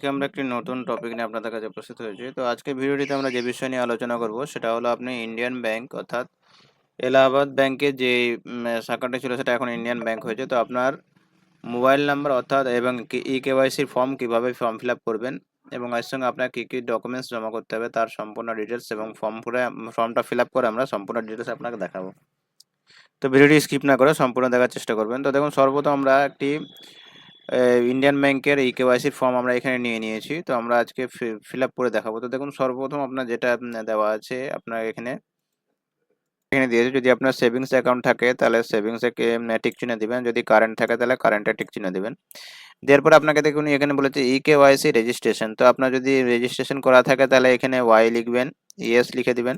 আজকে আমরা একটি নতুন টপিক নিয়ে আপনাদের কাছে উপস্থিত হয়েছি। তো আজকে ভিডিওটিতে আমরা যে বিষয় নিয়ে আলোচনা করব, সেটা হলো আপনি ইন্ডিয়ান ব্যাংক অর্থাৎ এলাহাবাদ ব্যাংকের যে শাখাটা ছিল সেটা এখন ইন্ডিয়ান ব্যাংক হয়েছে। তো আপনার মোবাইল নাম্বার অর্থাৎ এবং ই কেওয়াইসির ফর্ম কীভাবে ফর্ম ফিল করবেন এবং এর সঙ্গে আপনার কী কী ডকুমেন্টস জমা করতে হবে তার সম্পূর্ণ ডিটেলস এবং ফর্ম পুরে ফর্মটা ফিল করে আমরা সম্পূর্ণ ডিটেলস আপনাকে দেখাবো। তো ভিডিওটি স্কিপ না করে সম্পূর্ণ দেখার চেষ্টা করবেন। তো দেখুন, সর্বপ্রথম আমরা একটি ইন্ডিয়ান ব্যাংকের ই কেওয়াইসির ফর্ম আমরা এখানে নিয়ে নিয়েছি। তো আমরা আজকে ফিল আপ করে দেখাবো। তো দেখুন, সর্বপ্রথম আপনার যেটা দেওয়া আছে, আপনার এখানে এখানে দিয়েছে, যদি আপনার সেভিংস অ্যাকাউন্ট থাকে, তাহলে সেভিংসে টিক চিহ্ন দিবেন। যদি কারেন্ট থাকে, তাহলে কারেন্টে টিক চিহ্ন দেবেন। দেওয়ার পর আপনাকে দেখুন, এখানে বলেছে ই কেওয়াইসি রেজিস্ট্রেশন তো আপনার যদি রেজিস্ট্রেশন করা থাকে, তাহলে এখানে ওয়াই লিখবেন ইয়েস লিখে দিবেন।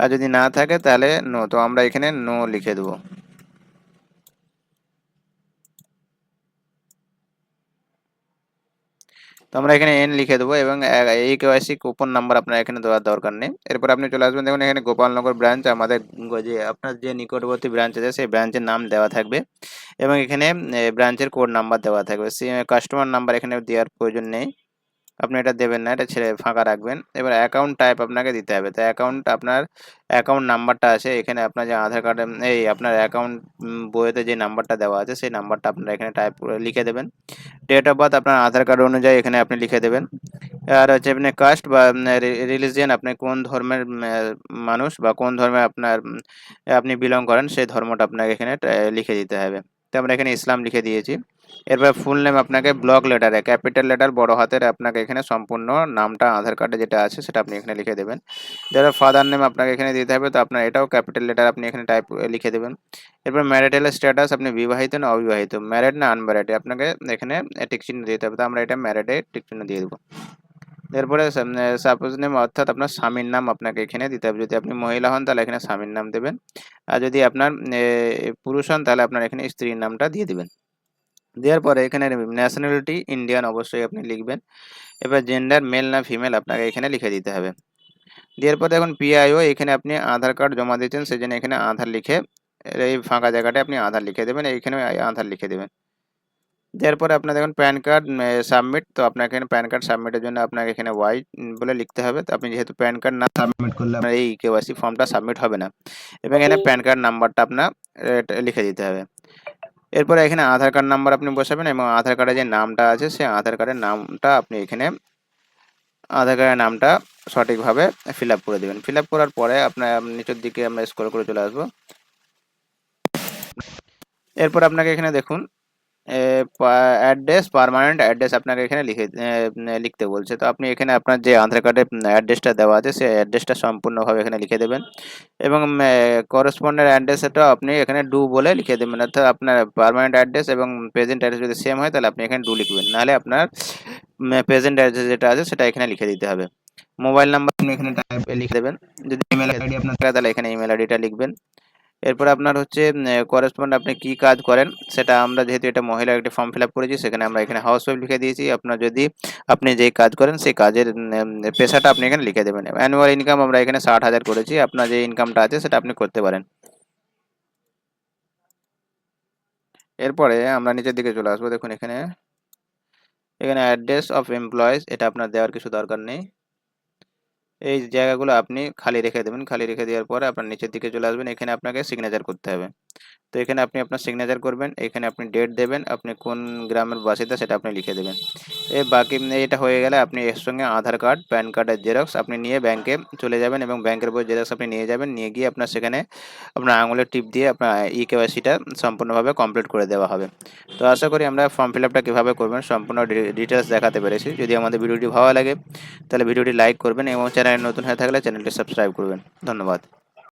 আর যদি না থাকে, তাহলে নো তো আমরা এখানে নো লিখে দেবো। তো আমরা এখানে এন লিখে দেবো এবং এই কেওয়াইসি কুপন নাম্বার আপনার এখানে দেওয়ার দরকার নেই। এরপর আপনি চলে আসবেন, দেখুন এখানে গোপালনগর ব্রাঞ্চ আমাদের যে আপনার যে নিকটবর্তী ব্রাঞ্চ আছে, সেই ব্রাঞ্চের নাম দেওয়া থাকবে এবং এখানে ব্রাঞ্চের কোড নাম্বার দেওয়া থাকবে। সে কাস্টমার নাম্বার এখানে দেওয়ার প্রয়োজন নেই। আপনি এটা দেবেন না, এটা ছেড়ে ফাঁকা রাখবেন। এবার অ্যাকাউন্ট টাইপ আপনাকে দিতে হবে। তো অ্যাকাউন্ট আপনার অ্যাকাউন্ট নাম্বারটা আছে, এখানে আপনার যে আধার কার্ডে এই আপনার অ্যাকাউন্ট বইতে যে নাম্বারটা দেওয়া আছে, সেই নাম্বারটা আপনারা এখানে টাইপ করে লিখে দেবেন। ডেট অফ বার্থ আপনার আধার কার্ড অনুযায়ী এখানে আপনি লিখে দেবেন। আর হচ্ছে আপনি কাস্ট বা রিলিজিয়ান আপনি কোন ধর্মের মানুষ বা কোন ধর্মে আপনার আপনি বিলং করেন, সেই ধর্মটা আপনাকে এখানে লিখে দিতে হবে। তো আমরা এখানে ইসলাম লিখে দিয়েছি। এরপর ফুল নেম আপনাকে ব্লক লেটারে ক্যাপিটাল লেটার বড় হাতের আপনাকে এখানে সম্পূর্ণ নামটা আধার কার্ডে যেটা আছে সেটা আপনি এখানে লিখে দেবেন। যারা ফাদার নেম আপনাকে এখানে দিতে হবে, তো আপনার এটাও ক্যাপিটাল লেটার আপনি এখানে টাইপ লিখে দেবেন। এরপর ম্যারিটাল স্ট্যাটাস আপনি বিবাহিত না অবিবাহিত? ম্যারিড না আনম্যারিড আপনাকে এখানে টিক চিহ্ন দিতে হবে, তো আমরা এটা ম্যারিডে টিক চিহ্ন দিয়ে দেবো। এরপরে সাপোজ নেম অর্থাৎ আপনার স্বামীর নাম আপনাকে এখানে দিতে হবে। যদি আপনি মহিলা হন, তাহলে এখানে স্বামীর নাম দেবেন। আর যদি আপনার পুরুষ হন, তাহলে আপনার এখানে স্ত্রীর নামটা দিয়ে দিবেন। দেওয়ার পরে এখানে ন্যাশনালিটি ইন্ডিয়ান অবশ্যই আপনি লিখবেন। এবার জেন্ডার মেল না ফিমেল আপনাকে এখানে লিখে দিতে হবে। দেওয়ার পরে এখন পিআইও এখানে আপনি আধার কার্ড জমা দিয়েছেন সেই জন্য এখানে আধার লিখে এই ফাঁকা জায়গাটায় আপনি আধার লিখে দেবেন এইখানে আধার লিখে দেবেন। দেওয়ার পরে আপনার দেখুন প্যান কার্ড সাবমিট তো আপনার এখানে প্যান কার্ড সাবমিটের জন্য আপনাকে এখানে ওয়াই বলে লিখতে হবে। তো আপনি যেহেতু প্যান কার্ড না সাবমিট করলে আপনার এই কেওয়াইসি ফর্মটা সাবমিট হবে না। এবং এখানে প্যান কার্ড নাম্বারটা আপনার লিখে দিতে হবে। এরপরে এখানে আধার কার্ড নাম্বার আপনি বসাবেন এবং আধার কার্ডে যে নামটা আছে সেই আধার কার্ডের নামটা আপনি এখানে আধার কার্ডের নামটা সঠিকভাবে ফিল আপ করে দেবেন। ফিল আপ করার পরে আপনার নিচের দিকে আমরা স্ক্রল করে চলে আসব। এরপর আপনাকে এখানে দেখুন অ্যাড্রেস পারমানেন্ট অ্যাড্রেস আপনাকে এখানে লিখে লিখতে বলছে। তো আপনি এখানে আপনার যে আধার কার্ডে অ্যাড্রেসটা দেওয়া আছে সেই অ্যাড্রেসটা সম্পূর্ণভাবে এখানে লিখে দেবেন। এবং করসপন্ডেন্ট অ্যাড্রেসটা আপনি এখানে ডু বলে লিখে দেবেন। অর্থাৎ আপনার পারমানেন্ট অ্যাড্রেস এবং প্রেজেন্ট অ্যাড্রেস যদি সেম হয়, তাহলে আপনি এখানে ডু লিখবেন। নাহলে আপনার প্রেজেন্ট অ্যাড্রেস যেটা আছে, সেটা এখানে লিখে দিতে হবে। মোবাইল নাম্বার আপনি এখানে টাইপ লিখে দেবেন। যদি ইমেল আইডি আপনার তাহলে এখানে ইমেল আইডিটা লিখবেন। এরপর আপনার হচ্ছে করেসপন্ড আপনি কি কাজ করেন, সেটা আমরা যেহেতু এটা মহিলা একটা ফর্ম ফিল আপ করেছি, সেখানে আমরা এখানে হাউস ওয়াইফ লিখে দিয়েছি। আপনার যদি আপনি যেই কাজ করেন, সেই কাজের পেশাটা আপনি এখানে লিখে দেবেন। অ্যানুয়াল ইনকাম আমরা এখানে ষাট হাজার করেছি, আপনার যে ইনকামটা আছে, সেটা আপনি করতে পারেন। এরপরে আমরা নিচের দিকে চলে আসব, দেখুন এখানে। এখানে অ্যাড্রেস অফ এমপ্লয়েজ এটা আপনার দেওয়ার কিছু দরকার নেই। এই জায়গাগুলো আপনি খালি রেখে দেবেন। খালি রেখে দেওয়ার পরে আপনার নিচের দিকে চলে আসবেন। এখানে আপনাকে সিগনেচার করতে হবে। তো এখানে আপনি আপনার সিগনেচার করবেন। এখানে আপনি ডেট দেবেন। আপনি কোন গ্রামের বাসিন্দা সেটা আপনি লিখে দেবেন। এ বাকি এটা হয়ে গেলে আপনি এর সঙ্গে আধার কার্ড প্যান কার্ডের জেরক্স আপনি নিয়ে ব্যাংকে চলে যাবেন এবং ব্যাংকের বই জেরক্স আপনি নিয়ে যাবেন। নিয়ে গিয়ে আপনার সেখানে আপনার আঙুলের টিপ দিয়ে আপনার ই কেওয়াইসিটা সম্পূর্ণভাবে কমপ্লিট করে দেওয়া হবে। তো আশা করি আমরা ফর্ম ফিল আপটা কীভাবে করবেন সম্পূর্ণ ডিটেলস দেখাতে পেরেছি। যদি আমাদের ভিডিওটি ভালো লাগে, তাহলে ভিডিওটি লাইক করবেন এবং চ্যানেলে নতুন হয়ে থাকলে চ্যানেলটি সাবস্ক্রাইব করবেন। ধন্যবাদ।